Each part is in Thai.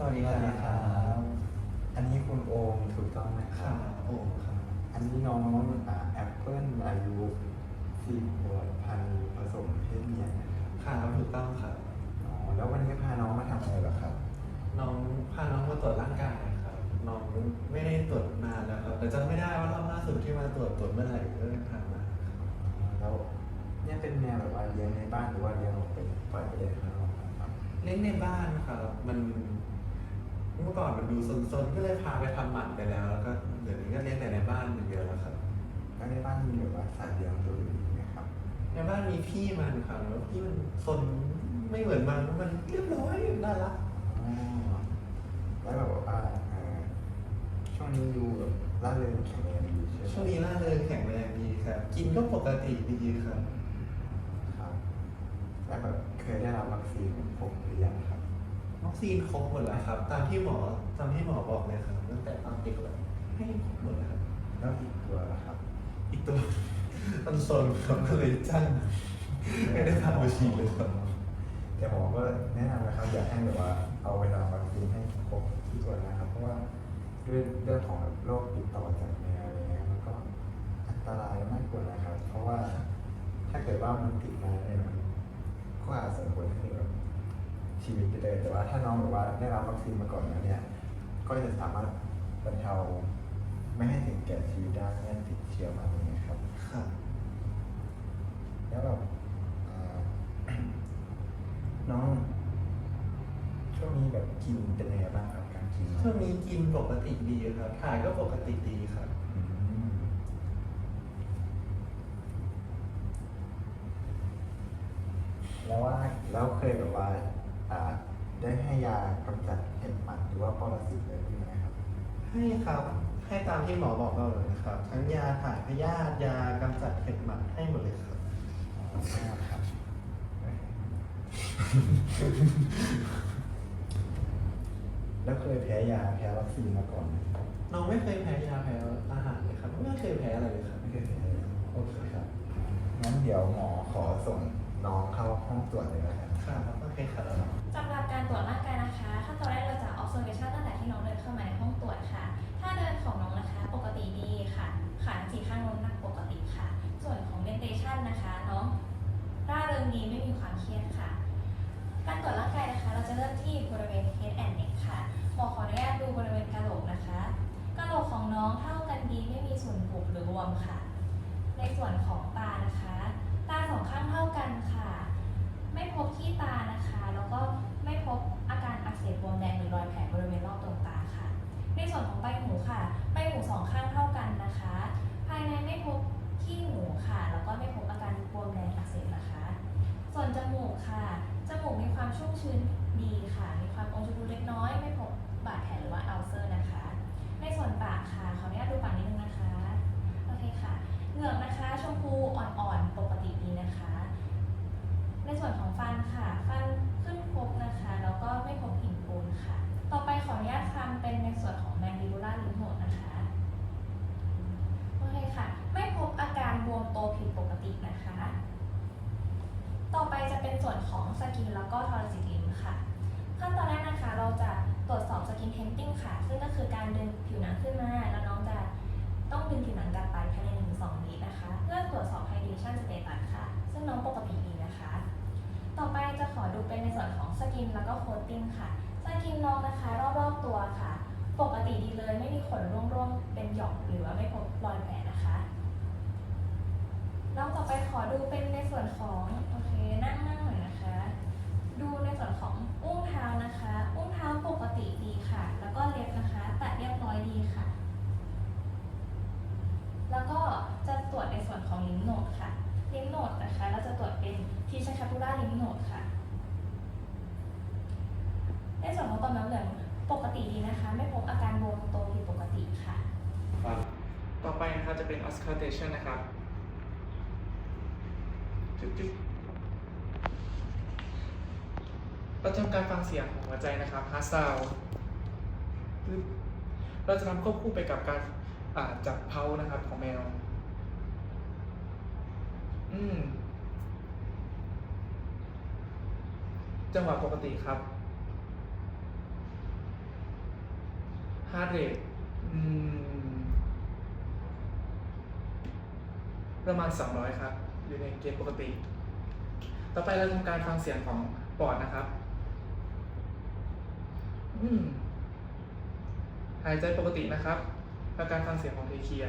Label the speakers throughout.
Speaker 1: สวัสดี
Speaker 2: ส
Speaker 1: ค
Speaker 2: วัสดี
Speaker 1: รั
Speaker 2: ครับบอันนี้คุณโอมถูกต้องนะค
Speaker 1: ค่ะ
Speaker 2: รับ
Speaker 1: โอ้ครับ
Speaker 2: อันนี้น้องแอปเปิลอายุสี่ขวบพันธุ์ผสมเพศเมียนะครับ
Speaker 1: ค่ะถูกต้องครับ
Speaker 2: อ๋อ แล้ววันนี้พาน้องมาทำอะไรเหรอครับ
Speaker 1: น้องพาน้องมาตรวจร่างกายครับ น้องไม่ได้ตรวจนานแล้วครับแต่จำไม่ได้ว่ารอบล่าสุดที่มาตรวจตรวจเมื่อไหร่ก็เลยผ่านมาครับ
Speaker 2: อ๋อแล้วเนี่ยเป็นแนวแบบว่าเลี้ยงในบ้านหรือว่าเลี้ยงออกไปปล่อยไปเลยข้างนอกครับ
Speaker 1: เล่นในบ้านครับ มัน เมื่อก่อนมันดูซนๆก็เลยพาไปทำหมันไปแล้วแล้วก็เดี๋ยวนี้ก็เลี้ยงแต่ในบ้านอย่างเดียวแล้วครับ
Speaker 2: แล้วในบ้านมีแบบว่าสัตว์เลี้ยงตัวอื่นอีกไหมครับ
Speaker 1: ในบ้านมีพี่มันครับแล้วพี่มันซนไม่เหมือนมันมันเรียบร้อยน่ารัก
Speaker 2: อ๋อแล้วแบบว่าเอ่อช่วงนี้ดูแบบร่าเริงแข็งแรงดีใช่ไหม
Speaker 1: ช่วงนี้ร่าเริงแข็งแรงดีครับ กินก็ปกติดีครับ
Speaker 2: ครับแล้วแบบเคยได้รับวัคซีนครบหรือยังครับ
Speaker 1: วัคซีนครบหมดแล้วครับ ตามที่หมอตามที่หมอบอกเลยครับตั้งแต่ตอนเด็กเลยให้ครบหมดแล้วครับ
Speaker 2: แล้วอีกตัวล่ะครับ
Speaker 1: อีกตัวมันโซนครับก็เลยจ้างไม่ได้พามาฉีดเลยครับ
Speaker 2: แต่หมอก็แนะนำนะครับ อยากให้แบบว่าเอาเวลาวัคซีนให้ครบทุกตัวนะครับ เพราะว่าด้วยเรื่องของโรคติดต่อจากแมวอะไรเงี้ยมันก็อันตรายมากกว่านะครับ เพราะว่าถ้าเกิดว่ามันติดมาเนี่ยมันก็อาจส่งผลให้แบบ ชีวิตไปเลยแต่ว่าถ้าน้องแบบว่าได้รับวัคซีนมาก่อนแล้วเนี่ย ก็จะสามารถบรรเทาไม่ให้ถึงแก่ชีวิตได้ไม่ให้ติดเชื้อมาอย่างเงี้ยครับ
Speaker 1: ครับ
Speaker 2: แล้วแบบเอ่อ น้องช่วงนี้แบบกินเป็นยังไงบ้างครับการกิน
Speaker 1: ช่วงนี้กินปกติดีครับถ่ายก็ปกติดีครับ
Speaker 2: อืมแล้วว่าแล้วเคยแบบว่าอ่า ได้ให้ยากำจัดเห็บหมัดหรือว่าปรสิตเลยไหมครับ
Speaker 1: ให้ครับ ให้ตามที่หมอบอกเราเลยนะครับ ทั้งยาถ่ายพยาธิยากำจัดเห็บหมัดให้หมดเลยครับ
Speaker 2: อ๋อครับแล้วเคยแพ้ยาแพ้วัคซีนมาก่อนไหมครับ
Speaker 1: น้องไม่เคยแพ้ยาแพ้อาหารเลยครับไม่เคยแพ้อะไรเลยครับ
Speaker 2: ไม่เคยแพ้เลยโอเคครับ งั้นเดี๋ยวหมอขอส่งน้องเข้าห้องตรวจเลยนะครับ
Speaker 1: ครับโอเคครับ
Speaker 3: สำหรับการตรวจร่างกายนะคะขั้นตอนแรกเราจะ observation ตั้งแต่ที่น้องเดินเข้ามา กินแล้วก็ทอร์ซิลิมค่ะ ขั้นตอนแรกนะคะเราจะตรวจสอบสกินเทนติ้งค่ะ ซึ่งก็คือการดึงผิวหนังขึ้นมา แล้วน้องจะต้องดึงผิวหนังกลับไปภายใน1-2วินะคะ เพื่อตรวจสอบ hydration status ค่ะ ซึ่งน้องปกติดีนะคะ ต่อไปจะขอดูเป็นในส่วนของสกินแล้วก็โคตติ้งค่ะสกินน้องนะคะรอบๆตัวค่ะ ปกติดีเลยไม่มีขนร่วงๆ เป็นหย่อมหรือว่าไม่พบรอยแผลนะคะน้องต่อไปขอดูเป็นในส่วนของโอเคนั่งนั่งหน่อยนะคะ ดูในส่วนของอุ้งเท้านะคะ อุ้งเท้าปกติดีค่ะ แล้วก็เล็บนะคะตัดเรียบร้อยดีค่ะ แล้วก็จะตรวจในส่วนของลิมโหนดค่ะ ลิมโหนดนะคะ เราจะตรวจเป็นทีชคาตูล่าลิมโหนดค่ะ ในส่วนของต่อมน้ำเหลืองปกติดีนะคะ ไม่พบอาการบวมโตผิดปกติค่ะ
Speaker 4: ต่อไปนะครับจะเป็น auscultation นะครับจุ๊บจุ๊บ เราทำการฟังเสียงของหัวใจนะครับ heart sound เราจะทำควบคู่ไปกับการจับเพานะครับของแมว อืม จังหวะปกติครับ heart rate ประมาณ 200 ครับ อยู่ในเกณฑ์ปกติ ต่อไปเราทำการฟังเสียงของปอดนะครับ หายใจปกตินะครับแล้วการฟังเสียงของเทเคีย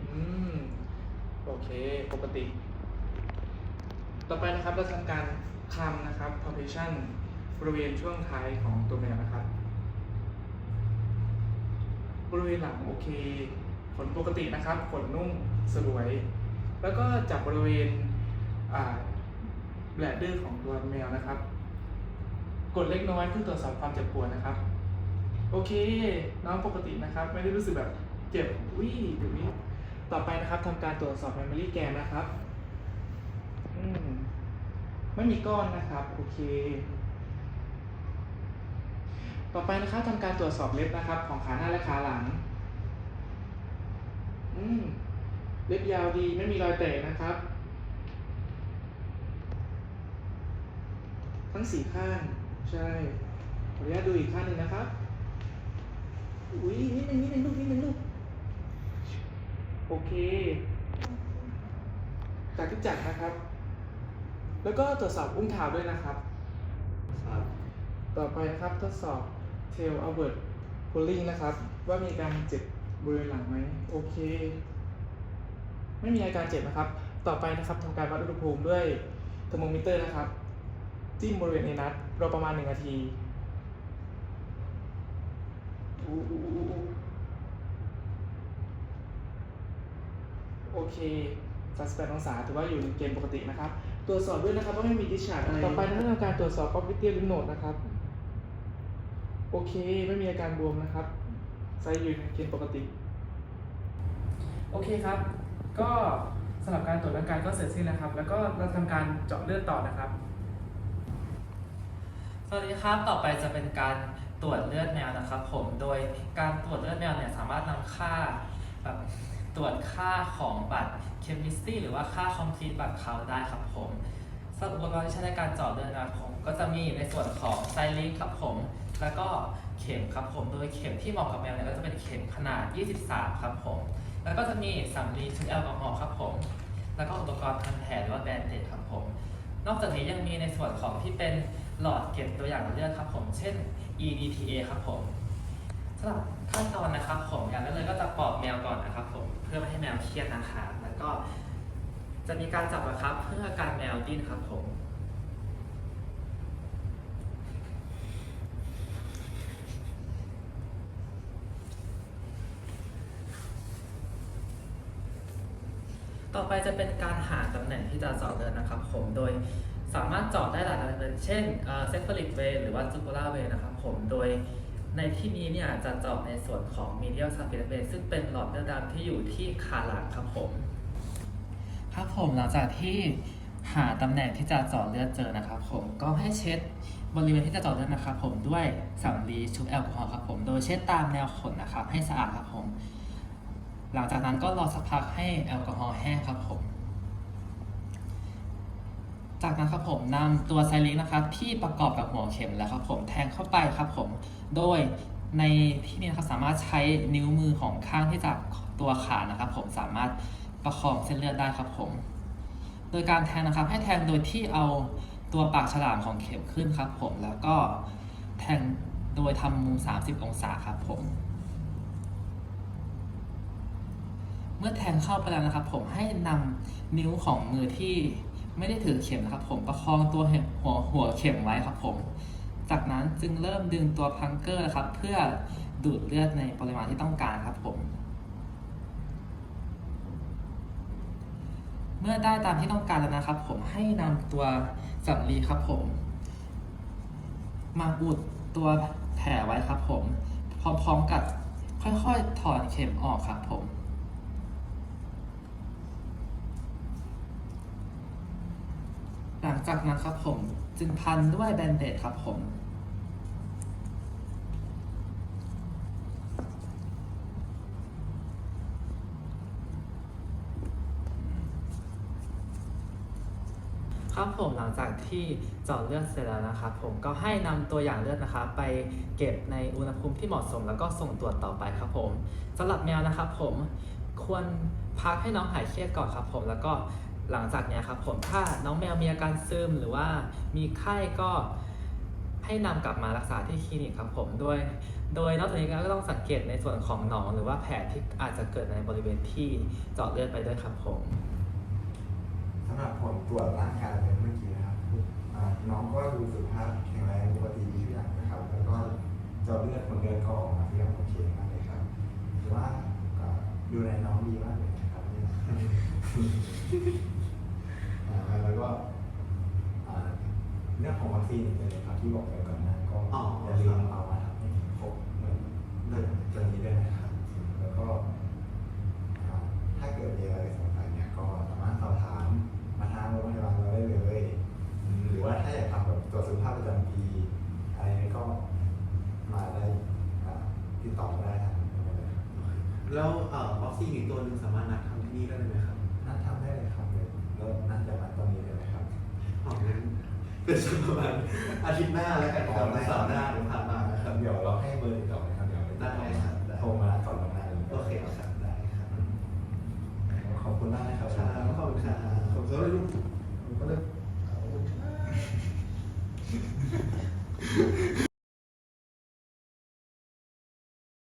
Speaker 4: อืม โอเค ปกติ ต่อไปนะครับ เราทำการคลำนะครับ palpation บริเวณช่วงท้ายของตัวแมวนะครับ บริเวณหลังโอเค ขนปกตินะครับ ขนนุ่มสลวย แล้วก็จับบริเวณแบลดดื้อของตัวแมวนะครับ กดเล็กน้อยเพื่อตรวจสอบความเจ็บปวดนะครับ โอเค น้องปกตินะครับ ไม่ได้รู้สึกแบบเจ็บวิหรือวิต่อไปนะครับทำการตรวจสอบ memory แกนนะครับอืมไม่มีก้อนนะครับ โอเค ต่อไปนะครับทำการตรวจสอบเล็บนะครับ ของขาหน้าและขาหลัง อืมเล็บยาวดีไม่มีรอยแตกนะครับ ทั้งสี่ข้าง ใช่ขออนุญาตดูอีกข้างหนึ่งนะครับ อุ้ยนิดนึงนิดนึงลูกนิดนึงลูก โอเค จากที่จัดนะครับ แล้วก็ตรวจสอบอุ้งเท้าด้วยนะครับ
Speaker 1: ครับ
Speaker 4: ต่อไปนะครับทดสอบ tail outward pulling นะครับ ว่ามีการเจ็บบริเวณหลังไหมโอเค ไม่มีอาการเจ็บนะครับ ต่อไปนะครับทำการวัดอุณหภูมิด้วยเทอร์โมมิเตอร์นะครับ จิ้มบริเวณเอนัท รอประมาณหนึ่งนาทีอู้อู้อู้อู้โอเค38องศาถือว่าอยู่ในเกณฑ์ปกตินะครับ ตรวจสอบด้วยนะครับว่าไม่มีดิชาร์ดอะไรต่อไปนะครับทำการตรวจสอบ property lymph node นะครับ โอเค ไม่มีอาการบวมนะครับไซส์อยู่ในเกณฑ์ปกติ โอเคครับ ก็สำหรับการตรวจร่างกายก็เสร็จสิ้นแล้วครับ แล้วก็เราทำการเจาะเลือดต่อนะครับ
Speaker 5: สวัสดีครับ ต่อไปจะเป็นการตรวจเลือดแมวนะครับ ผม โดยการตรวจเลือดแมวเนี่ยสามารถนำค่าแบบตรวจค่าของบัตรเคมิสตรีหรือว่าค่าคอมพลีทบัตรเขาได้ครับผมสำหรับอุปกรณ์ที่ใช้ในการเจาะเลือดนะครับผมก็จะมีในส่วนของไซลิงครับผม แล้วก็เข็มครับผม โดยเข็มที่เหมาะกับแมวเนี่ยก็จะเป็นเข็มขนาด 23 ครับผม แล้วก็จะมีสำลีชุดแอลกอฮอล์ครับผม แล้วก็อุปกรณ์พันแผลหรือว่าแบนเดดครับผม นอกจากนี้ยังมีในส่วนของที่เป็น หลอดเก็บตัวอย่างเลือดครับผม เช่น EDTA ครับผมสำหรับขั้นตอนนะครับผมอย่างแรกเลยก็จะปลอบแมวก่อนนะครับผมเพื่อไม่ให้แมวเครียดนะครับแล้วก็จะมีการจับนะครับ เพื่อการแมวดิ้นครับผมต่อไปจะเป็นการหาตำแหน่งที่จะเจาะเลือดนะครับ ผมโดย สามารถเจาะได้หลายตำแหน่งเช่นเซฟเฟอริกเวหรือว่าจูโ u ล่าเวนะครับผมโดยในที่นี้เนี่ยจะเจาะในส่วนของ medial s u b f i c e ซึ่งเป็นหลอดเลือดดำที่อยู่ที่ขาหลังครับผมครับผมหลังจากที่หาตำแหน่งที่จะเจาะเลือดเจอนะครับผมก็ให้เช็ดบริเวณที่จะเจาะเลือดนะครับผมด้วยสำลีชุบแอลกอฮอล์ครับผมโดยเช็ดตามแนวขนนะครับให้สะอาดครับผม หลังจากนั้นก็รอสักพักให้แอลกอฮอล์แห้งครับผม จากนั้นครับผมนำตัวไซลิงนะครับที่ประกอบกับหัวเข็มแล้วครับผมแทงเข้าไปครับผม โดยในที่นี้นะครับสามารถใช้นิ้วมือของข้างที่จับตัวขานะครับ ผมสามารถประคองเส้นเลือดได้ครับผม โดยการแทงนะครับให้แทงโดยที่เอาตัวปากฉลามของเข็มขึ้นครับ ผมแล้วก็แทงโดยทำมุม 30 องศาครับผม เมื่อแทงเข้าไปแล้วนะครับ ผมให้นำนิ้วของมือที่ ไม่ได้ถือเข็มนะครับผมประคองตัวหัวหัวเข็มไว้ครับผม จากนั้นจึงเริ่มดึงตัวพังเกอร์ครับ เพื่อดูดเลือดในปริมาณที่ต้องการครับผม เมื่อได้ตามที่ต้องการแล้วนะครับ ผมให้นำตัวสำลีครับผม มาอุดตัวแผลไว้ครับผม พร้อมๆกับค่อยๆถอนเข็มออกครับผม หลังจากนั้นครับผมจึงพันด้วยแบนเดดครับผม ครับผมหลังจากที่เจาะเลือดเสร็จแล้วนะครับผมก็ให้นำตัวอย่างเลือดนะคะ ไปเก็บในอุณหภูมิที่เหมาะสม แล้วก็ส่งตรวจต่อไปครับผมสำหรับแมวนะครับผมควรพักให้น้องหายเครียดก่อนครับผมแล้วก็ หลังจากเนี้ยครับผมถ้าน้องแมวมีอาการซึมหรือว่ามีไข้ก็ให้นำกลับมารักษาที่คลินิกครับผมโดยโดยนอกจากนี้ก็ต้องสังเกตในส่วนของหนองหรือว่าแผลที่อาจจะเกิดในบริเวณที่เจาะเลือดไปด้วยครับผม
Speaker 2: สำหรับผลตรวจร่างกายเป็นเมื่อกี้นะครับน้องก็ดูสุขภาพแข็งแรงปกติดีทุกอย่างนะครับ แล้วก็เจาะเลือดคนเลือดก็ออกมาที่ยังโอเคมากเลยครับถือว่าดูแลน้องดีมากเลยนะครับ แล้วก็อ่าเรื่องของวัคซีนเลยครับที่บอกไปก่อนหน้าก็
Speaker 1: อ๋อ
Speaker 2: อ
Speaker 1: อ
Speaker 2: ย่าลืมเอามาทำให้ครบเหมือนเรื่องตัวนี้ด้วยนะครับแล้วก็อ่าถ้าเกิดมีอะไรสงสัยเนี่ยก็สามารถสอบถามมาทางโรงพยาบาลเราได้เลยอืมหรือว่าถ้าอยากทำแบบตรวจสุขภาพประจำปีอะไรนี้ก็มาได้อ่าติดต่อมาได้ทางนี้เลยครับ
Speaker 1: แล้วเอ่อวัคซีนอีกตัวหนึ่งสามารถนัดทำที่นี่ได้เลยไหมครับ
Speaker 2: เป็นสักประมาณอาทิตย์หน้าแล้วกันครับเสาร์หน้าเดี๋ยวพามานะครับ
Speaker 1: เดี๋
Speaker 2: ยวเราให้เบ
Speaker 1: อร์ติดต่อนะครับเดี๋ยวได้ครับโทรมาก่อนล่วงหน้าโอเคครับได้ครับขอบคุณมากนะครับขอบคุณครับขอบคุณครับ